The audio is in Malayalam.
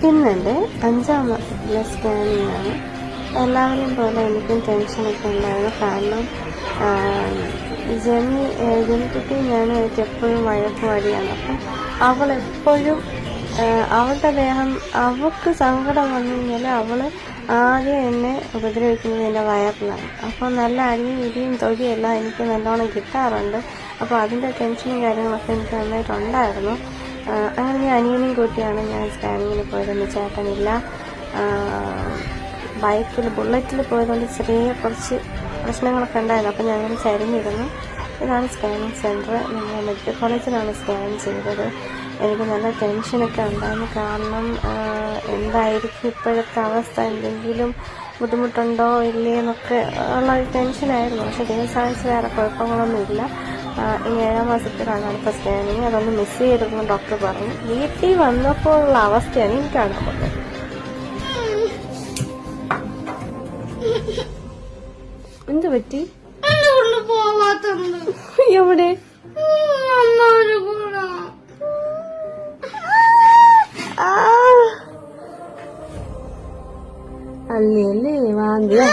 പിന്നെന്റെ അഞ്ചാം മാസത്തിലെ സ്കാനിങ് ആണ്. എല്ലാവരെയും പോലെ എനിക്കും ടെൻഷനൊക്കെ ഉണ്ടായിരുന്നു. കാരണം ജെമി ജെമിക്കുട്ടി ഞാനുമായിട്ട് എപ്പോഴും വഴക്ക് വഴിയാണ് അപ്പം അവൾ എപ്പോഴും അവളുടെ ദേഹം അവൾക്ക് സങ്കടം വന്നു കഴിഞ്ഞാൽ അവൾ ആദ്യം എന്നെ ഉപദ്രവിക്കുന്നത് എന്റെ വയറിലാണ്. അപ്പോൾ നല്ല അരിയും ഇരിയും തൊഴിയെല്ലാം എനിക്ക് നല്ലോണം കിട്ടാറുണ്ട്. അപ്പോൾ അതിന്റെ ടെൻഷനും കാര്യങ്ങളൊക്കെ എനിക്ക് നന്നായിട്ടുണ്ടായിരുന്നു. അങ്ങനെ ഞാൻ അനിയനെയും കൂട്ടിയാണ്. ഞാൻ സ്കാനിങ്ങിന് പോയതെന്ന് ചേട്ടനില്ല. ബൈക്കിൽ ബുള്ളറ്റിൽ പോയതുകൊണ്ട് ചെറിയ കുറച്ച് പ്രശ്നങ്ങളൊക്കെ ഉണ്ടായിരുന്നു. അപ്പോൾ ഞങ്ങൾ ചരിഞ്ഞിരുന്നു. ഇതാണ് സ്കാനിങ് സെന്റർ ഞങ്ങൾ മെഡിക്കൽ കോളേജിലാണ് സ്കാൻ ചെയ്തത്. എനിക്ക് നല്ല ടെൻഷനൊക്കെ ഉണ്ടായിരുന്നു. കാരണം എന്തായിരിക്കും ഇപ്പോഴത്തെ അവസ്ഥ? എന്തെങ്കിലും ബുദ്ധിമുട്ടുണ്ടോ? ഇല്ലേ എന്നൊക്കെ ഉള്ള ടെൻഷനായിരുന്നു. പക്ഷേ ദൈവം സഹായിച്ച് വേറെ കുഴപ്പങ്ങളൊന്നുമില്ല. ഏഴാം മാസത്തിലാണ് അടുത്ത സ്കാനിങ് അതൊന്ന് മിസ് ചെയ്തെന്ന് ഡോക്ടർ പറഞ്ഞു വീട്ടിൽ വന്നപ്പോൾ ഉള്ള അവസ്ഥയാണ് എനിക്ക് കാണുന്നത് എന്ത് പറ്റി? എവിടെ? അല്ലേ അല്ലേ വാന്തിയ